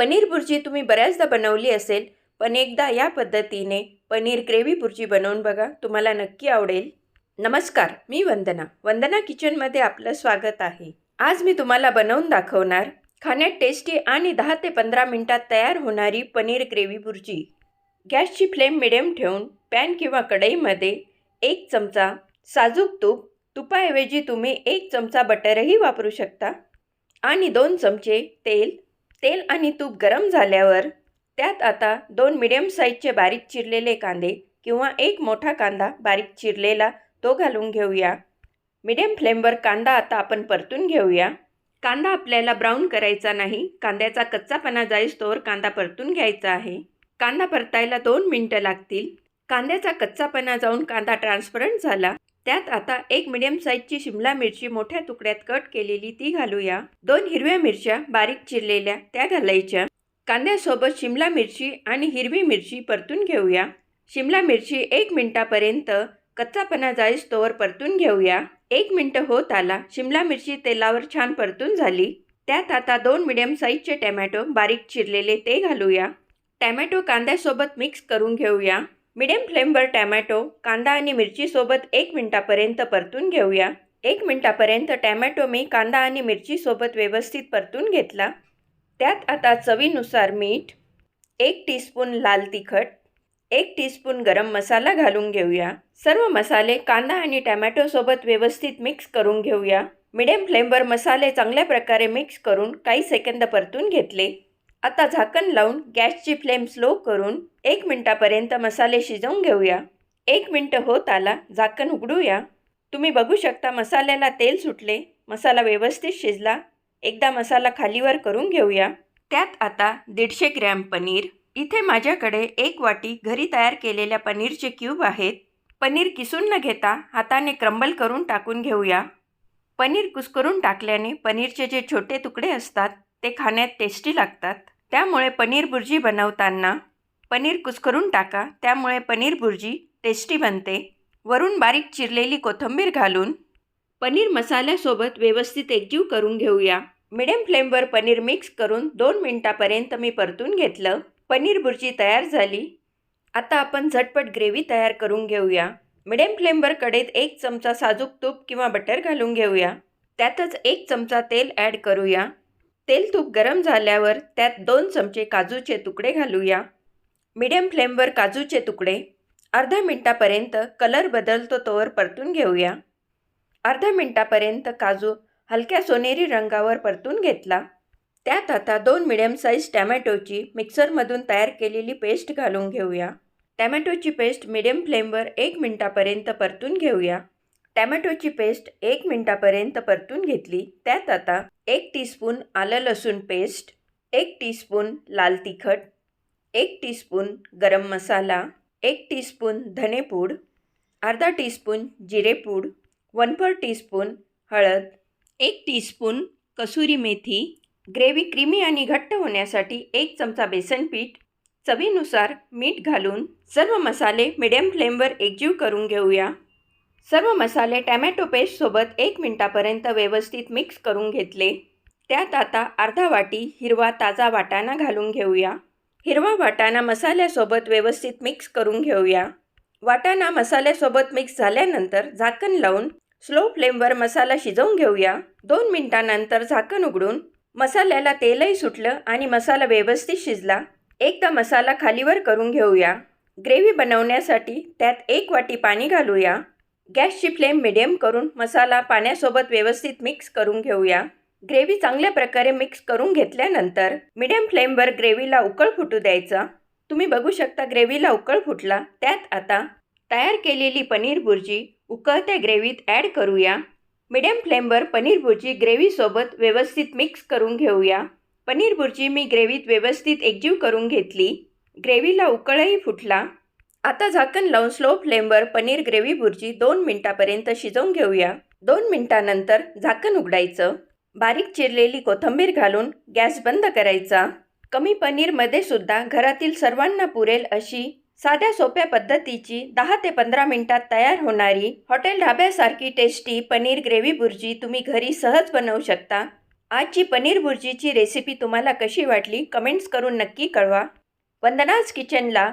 पनीर भुर्जी तुम्ही बऱ्याचदा बनवली असेल पण एकदा या पद्धतीने पनीर ग्रेव्ही भुर्जी बनवून बघा तुम्हाला नक्की आवडेल. नमस्कार मी वंदना. वंदना किचनमध्ये आपलं स्वागत आहे. आज मी तुम्हाला बनवून दाखवणार खाण्यात टेस्टी आणि दहा ते पंधरा मिनटात तयार होणारी पनीर ग्रेव्ही भुर्जी. गॅसची फ्लेम मिडियम ठेवून पॅन किंवा कढईमध्ये एक चमचा साजूक तूप तुपाऐवजी तुम्ही एक चमचा बटरही वापरू शकता आणि दोन चमचे तेल तेल आणि तूप गरम झाल्यावर त्यात आता दोन मिडियम साईजचे बारीक चिरलेले कांदे किंवा एक मोठा कांदा बारीक चिरलेला तो घालून घेऊया. मिडियम फ्लेमवर कांदा आता आपण परतून घेऊया. कांदा आपल्याला ब्राऊन करायचा नाही कांद्याचा कच्चापणा जाईस्तोवर कांदा परतून घ्यायचा आहे. कांदा परतायला दोन मिनटं लागतील. कांद्याचा कच्चापणा जाऊन कांदा ट्रान्सपरंट झाला. त्यात आता एक मिडियम साईजची शिमला मिरची मोठ्या तुकड्यात कट केलेली ती घालूया. दोन हिरव्या मिरच्या बारीक चिरलेल्या त्या घालायच्या. कांद्यासोबत शिमला मिरची आणि हिरवी मिरची परतून घेऊया. शिमला मिरची एक मिनटापर्यंत कच्चापणा जाईस्तोवर परतून घेऊया. एक मिनटं होत आला. शिमला मिरची तेलावर छान परतून झाली. त्यात आता दोन मिडियम साईजचे टॅमॅटो बारीक चिरलेले ते घालूया. टॅमॅटो कांद्यासोबत मिक्स करून घेऊया. मिडियम फ्लेमवर टॅमॅटो कांदा आणि मिरचीसोबत एक मिनटापर्यंत परतून घेऊया. एक मिनटापर्यंत टॅमॅटो मी कांदा आणि मिरचीसोबत व्यवस्थित परतून घेतला. त्यात आता चवीनुसार मीठ एक टीस्पून लाल तिखट एक टीस्पून गरम मसाला घालून घेऊया. सर्व मसाले कांदा आणि टॅमॅटोसोबत व्यवस्थित मिक्स करून घेऊया. मिडियम फ्लेमवर मसाले चांगल्या प्रकारे मिक्स करून काही सेकंद परतून घेतले. आता झाकण लावून गॅसची फ्लेम स्लो करून एक मिनटापर्यंत मसाले शिजवून घेऊया. एक मिनटं होत आला झाकण उघडूया. तुम्ही बघू शकता मसाल्याला तेल सुटले मसाला व्यवस्थित शिजला. एकदा मसाला खालीवर करून घेऊया. त्यात आता दीडशे ग्रॅम पनीर. इथे माझ्याकडे एक वाटी घरी तयार केलेल्या पनीरचे क्यूब आहेत. पनीर किसून न घेता हाताने क्रंबल करून टाकून घेऊया. पनीर कुस्करून टाकल्याने पनीरचे जे छोटे तुकडे असतात ते खाण्यात टेस्टी लागतात. त्यामुळे पनीर भुर्जी बनवताना पनीर कुस्करून टाका. त्यामुळे पनीर भुर्जी टेस्टी बनते. वरून बारीक चिरलेली कोथिंबीर घालून पनीर मसाल्यासोबत व्यवस्थित एकजीव करून घेऊया. मिडियम फ्लेमवर पनीर मिक्स करून दोन मिनटापर्यंत मी परतून घेतलं. पनीर भुर्जी तयार झाली. आता आपण झटपट ग्रेव्ही तयार करून घेऊया. मिडियम फ्लेमवर कढईत एक चमचा साजूक तूप किंवा बटर घालून घेऊया. त्यातच एक चमचा तेल ॲड करूया. तेल तूप गरम झाल्यावर त्यात दोन चमचे काजूचे तुकडे घालूया. मिडियम फ्लेमवर काजूचे तुकडे. अर्धा मिनटापर्यंत कलर बदलतो तोवर परतून घेऊया. अर्धा मिनटापर्यंत काजू हलक्या सोनेरी रंगावर परतून घेतला. त्यात आता दोन मिडियम साईज टॅमॅटोची मिक्सरमधून तयार केलेली पेस्ट घालून घेऊया. टॅमॅटोची पेस्ट मिडियम फ्लेमवर एक मिनटापर्यंत परतून घेऊया. टॅमॅटोची पेस्ट एक मिनटापर्यंत परतून घेतली. त्यात आता एक टीस्पून आलं लसूण पेस्ट एक टीस्पून लाल तिखट एक टीस्पून गरम मसाला एक टीस्पून धनेपूड अर्धा टीस्पून जिरेपूड वन फोर टीस्पून हळद एक teaspoon kasuri methi. Gravy creamy आणि घट्ट होण्यासाठी एक चमचा बेसन पीठ चवीनुसार मीठ घालून सर्व मसाले मिडियम फ्लेमवर एकजीव करून घेऊया. सर्व मसाले टॅमॅटो पेस्टसोबत एक मिनटापर्यंत व्यवस्थित मिक्स करून घेतले. त्यात आता अर्धा वाटी हिरवा ताजा वाटाणा घालून घेऊया. हिरवा वाटाणा मसाल्यासोबत व्यवस्थित मिक्स करून घेऊया. वाटाणा मसाल्यासोबत मिक्स झाल्यानंतर झाकण लावून स्लो फ्लेमवर मसाला शिजवून घेऊया. दोन मिनटानंतर झाकण उघडून मसाल्याला तेलही सुटलं आणि मसाला व्यवस्थित शिजला. एकदा मसाला खालीवर करून घेऊया. ग्रेव्ही बनवण्यासाठी त्यात एक वाटी पाणी घालूया. गॅसची फ्लेम मिडियम करून मसाला पाण्यासोबत व्यवस्थित मिक्स करून घेऊया. ग्रेव्ही चांगल्या प्रकारे मिक्स करून घेतल्यानंतर मिडियम फ्लेमवर ग्रेव्हीला उकळ फुटू द्यायचा. तुम्ही बघू शकता ग्रेव्हीला उकळ फुटला. त्यात आता तयार केलेली पनीर भुर्जी उकळत्या ग्रेव्हीत ॲड करूया. मिडियम फ्लेमवर पनीर भुर्जी ग्रेव्हीसोबत व्यवस्थित मिक्स करून घेऊया. पनीर भुर्जी मी ग्रेव्हीत व्यवस्थित एकजीव करून घेतली. ग्रेव्हीला उकळही फुटला. आता झाकण लावून स्लो फ्लेमवर पनीर ग्रेव्ही भुर्जी दोन मिनटापर्यंत शिजवून घेऊया. दोन मिनटानंतर झाकण उघडायचं. बारीक चिरलेली कोथिंबीर घालून गॅस बंद करायचा. कमी पनीरमध्ये सुद्धा घरातील सर्वांना पुरेल अशी साध्या सोप्या पद्धतीची दहा ते पंधरा मिनिटात तयार होणारी हॉटेल ढाब्यासारखी टेस्टी पनीर ग्रेव्ही भुर्जी तुम्ही घरी सहज बनवू शकता. आजची पनीर भुर्जीची रेसिपी तुम्हाला कशी वाटली? कमेंट्स करून नक्की कळवा. वंदनाज किचनला